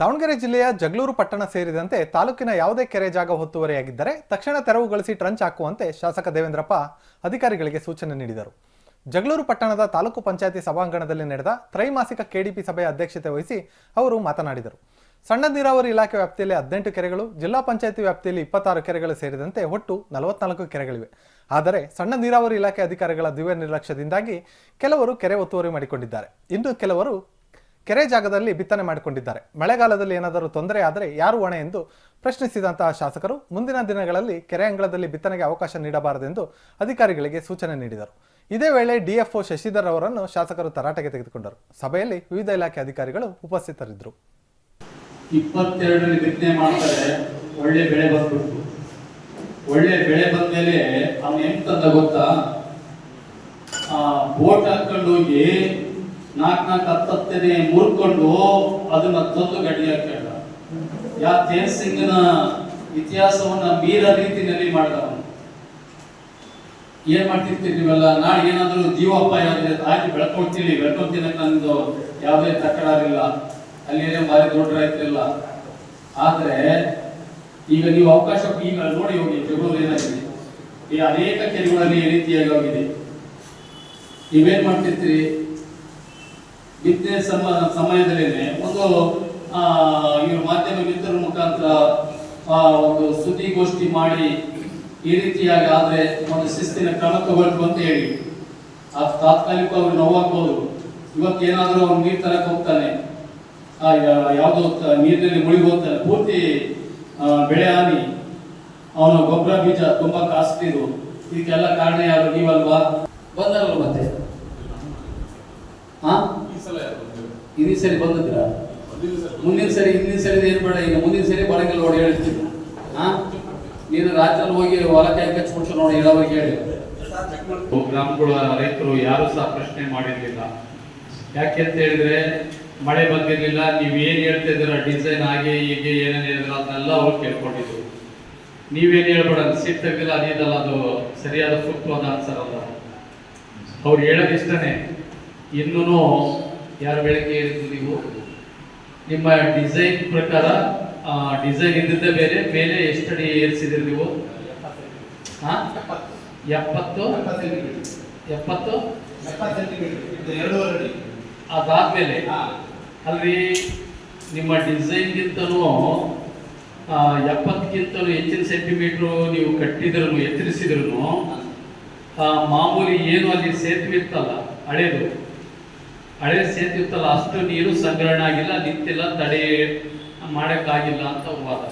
ದಾವಣಗೆರೆ ಜಿಲ್ಲೆಯ ಜಗಳೂರು ಪಟ್ಟಣ ಸೇರಿದಂತೆ ತಾಲೂಕಿನ ಯಾವುದೇ ಕೆರೆ ಜಾಗ ಒತ್ತುವರಿಯಾಗಿದ್ದರೆ ತಕ್ಷಣ ತೆರವುಗೊಳಿಸಿ ಟ್ರಂಚ್ ಹಾಕುವಂತೆ ಶಾಸಕ ದೇವೇಂದ್ರಪ್ಪ ಅಧಿಕಾರಿಗಳಿಗೆ ಸೂಚನೆ ನೀಡಿದರು. ಜಗಳೂರು ಪಟ್ಟಣದ ತಾಲೂಕು ಪಂಚಾಯತಿ ಸಭಾಂಗಣದಲ್ಲಿ ನಡೆದ ತ್ರೈಮಾಸಿಕ ಕೆಡಿಪಿ ಸಭೆಯ ಅಧ್ಯಕ್ಷತೆ ವಹಿಸಿ ಅವರು ಮಾತನಾಡಿದರು. ಸಣ್ಣ ನೀರಾವರಿ ಇಲಾಖೆ ವ್ಯಾಪ್ತಿಯಲ್ಲಿ ಹದಿನೆಂಟು ಕೆರೆಗಳು, ಜಿಲ್ಲಾ ಪಂಚಾಯತಿ ವ್ಯಾಪ್ತಿಯಲ್ಲಿ ಇಪ್ಪತ್ತಾರು ಕೆರೆಗಳು ಸೇರಿದಂತೆ ಒಟ್ಟು ನಲವತ್ನಾಲ್ಕು ಕೆರೆಗಳಿವೆ. ಆದರೆ ಸಣ್ಣ ನೀರಾವರಿ ಇಲಾಖೆ ಅಧಿಕಾರಿಗಳ ದಿವ್ಯ ನಿರ್ಲಕ್ಷ್ಯದಿಂದಾಗಿ ಕೆಲವರು ಕೆರೆ ಒತ್ತುವರಿ ಮಾಡಿಕೊಂಡಿದ್ದಾರೆ. ಇನ್ನು ಕೆಲವರು ಕೆರೆ ಜಾಗದಲ್ಲಿ ಬಿತ್ತನೆ ಮಾಡಿಕೊಂಡಿದ್ದಾರೆ. ಮಳೆಗಾಲದಲ್ಲಿ ಏನಾದರೂ ತೊಂದರೆ ಆದರೆ ಯಾರು ಹೊಣೆ ಎಂದು ಪ್ರಶ್ನಿಸಿದಂತಹ ಶಾಸಕರು ಮುಂದಿನ ದಿನಗಳಲ್ಲಿ ಕೆರೆ ಅಂಗಳದಲ್ಲಿ ಬಿತ್ತನೆಗೆ ಅವಕಾಶ ನೀಡಬಾರದೆಂದು ಅಧಿಕಾರಿಗಳಿಗೆ ಸೂಚನೆ ನೀಡಿದರು. ಇದೇ ವೇಳೆ ಡಿಎಫ್ಒ ಶಶಿಧರ್ ಅವರನ್ನು ಶಾಸಕರು ತರಾಟೆಗೆ ತೆಗೆದುಕೊಂಡರು. ಸಭೆಯಲ್ಲಿ ವಿವಿಧ ಇಲಾಖೆ ಅಧಿಕಾರಿಗಳು ಉಪಸ್ಥಿತರಿದ್ದರು. ಇಪ್ಪತ್ತೆರಡರಲ್ಲಿ ಬಿತ್ತನೆ ಮಾಡ್ತಾರೆ, ಒಳ್ಳೆ ಬೆಳೆ ಬಂದ್ಬಿಡ್ತು. ಒಳ್ಳೆ ಬೆಳೆ ಬಂದ್ಮೇಲೆ ಅವ್ನು ಎಂತ ಗೊತ್ತಾ? ಬೋಟ್ ಹಾಕೊಂಡು ಹೋಗಿ ನಾಲ್ಕು ನಾಲ್ಕು ಹತ್ತತ್ತನೇ ಮುರ್ಕೊಂಡು ಅದನ್ನ ತಂದು ಗಡಿ ಹಾಕೊಂಡ ಯಾ ತೇಜ್ ಸಿಂಗ್ನ ಇತಿಹಾಸವನ್ನ ಮೀರ ರೀತಿಯಲ್ಲಿ ಮಾಡಿದವನು. ಏನ್ ಮಾಡ್ತಿರ್ತೀರಿ ನೀವೆಲ್ಲ? ನಾಳೆ ಏನಾದರೂ ಜೀವಪ್ಪ ಆದ್ರೆ ಆಯ್ತು ಬೆಳ್ಕೊಳ್ತೀನಿ ಬೆಳ್ಕೊಳ್ತೀನಿ ನಂದು ಯಾವುದೇ ತಕರಾರಿಲ್ಲ ಅಲ್ಲಿ ಭಾರಿ ದೊಡ್ಡ ರೈತರಿಲ್ಲ. ಆದ್ರೆ ಈಗ ನೀವು ಅವಕಾಶ ಈಗ ನೋಡಿ ಹೋಗಿ ಬೆಂಗಳೂರು ಏನಾಗಿದೆ? ಈ ಅನೇಕ ಕೆರೆಗಳಲ್ಲಿ ಈ ರೀತಿಯಾಗಿ ಹೋಗಿದೆ. ನೀವೇನ್ ಮಾಡ್ತಿರ್ತೀರಿ? ಬಿತ್ತನೆ ಸಮ ಸಮಯದಲ್ಲೇ ಒಂದು ಇವ್ರ ಮಾಧ್ಯಮ ಮಿತ್ರರ ಮುಖಾಂತರ ಒಂದು ಸುದ್ದಿಗೋಷ್ಠಿ ಮಾಡಿ ಈ ರೀತಿಯಾಗಿ ಆದ್ರೆ ಒಂದು ಶಿಸ್ತಿನ ಕ್ರಮ ತಗೊಳ್ಬೇಕು ಅಂತ ಹೇಳಿ. ಆ ತಾತ್ಕಾಲಿಕ ಅವರು ನೋವಾಗ್ಬೋದು. ಇವತ್ತು ಏನಾದರೂ ಅವ್ನು ನೀರು ತರಕ್ಕೆ ಹೋಗ್ತಾನೆ. ಯಾವುದೋ ನೀರಿನಲ್ಲಿ ಮುಳುಗಿ ಹೋಗ್ತಾನೆ. ಪೂರ್ತಿ ಬೆಳೆ ಹಾನಿ. ಅವನ ಗೊಬ್ಬರ ಬೀಜ ತುಂಬಾ ಇದು. ಇದಕ್ಕೆಲ್ಲ ಕಾರಣ ಯಾರು? ನೀವಲ್ವಾ? ಬಂದಲ್ಲ ಮತ್ತೆ ಹಾ ಇದೇ ಸರಿ ಬಂದಿದ್ರ? ಮುಂದಿನ ಸರಿ, ಹಿಂದಿನ ಸರಿ ಏನು ಬೇಡ, ಈಗ ಮುಂದಿನ ಸರಿ ಬರಂಗಿಲ್ಲ ನೋಡಿ ಹೇಳ್ತೀನಿ. ಹಾ ನೀನು ರಾತ್ರಿ ಹೋಗಿ ಹೊಲಕ್ಕೆ ಕಚ್ಚಿಬಿಟ್ಟು ನೋಡಿ ಹೇಳೋರಿಗೆ ಹೇಳಿ. ಗ್ರಾಮಗಳ ರೈತರು ಯಾರು ಸಹ ಪ್ರಶ್ನೆ ಮಾಡಿರ್ಲಿಲ್ಲ. ಯಾಕೆ ಅಂತ ಹೇಳಿದ್ರೆ, ಮಳೆ ಬಂದಿರಲಿಲ್ಲ, ನೀವು ಏನ್ ಹೇಳ್ತಾ ಇದ್ದೀರಾ, ಡಿಸೈನ್ ಹಾಗೆ ಹೀಗೆ ಏನೇನು ಹೇಳಿದ್ರ ಅದನ್ನೆಲ್ಲ ಅವ್ರು ಕೇಳ್ಕೊಂಡಿದ್ರು. ನೀವೇನು ಹೇಳ್ಬೇಡ ಸೀಟ್ ಅದಿದಲ್ಲ ಅದು ಸರಿಯಾದ ಸೂಕ್ತವಾದ ಆನ್ಸರ್ ಅಲ್ಲ. ಅವ್ರು ಹೇಳೋದಿಷ್ಟನೇ ಇನ್ನೂ ಯಾರು ಬೆಳಗ್ಗೆ ಹೇಳಿದ್ದು ನೀವು? ನಿಮ್ಮ ಡಿಸೈನ್ ಪ್ರಕಾರ ಡಿಸೈನ್ ಇದ್ದಿದ್ದೇ ಬೇರೆ ಮೇಲೆ ಎಷ್ಟಡಿ ಏರಿಸಿದ್ರಿ ನೀವು? ಹಾ? ಎಪ್ಪತ್ತು? ಎಪ್ಪತ್ತು? ಅದಾದ್ಮೇಲೆ ಅಲ್ಲಿ ನಿಮ್ಮ ಡಿಸೈನ್ಗಿಂತನೂ ಎಪ್ಪತ್ತಕ್ಕಿಂತಲೂ ಹೆಚ್ಚಿನ ಸೆಂಟಿಮೀಟ್ರು ನೀವು ಕಟ್ಟಿದ್ರು ಎತ್ತರಿಸಿದ್ರು ಮಾಮೂಲಿ ಏನು ಅಲ್ಲಿ ಸೇತುವೆ ಇತ್ತಲ್ಲ ಹಳೇದು? ಹಳೆ ಸೇತುವೆ ಇತ್ತಲ್ಲ ಅಷ್ಟು ನೀರು ಸಂಗ್ರಹಣೆ ಆಗಿಲ್ಲ ನಿಂತಿಲ್ಲ ತಡೆ ಮಾಡೋಕ್ಕಾಗಿಲ್ಲ ಅಂತ ವಾದ.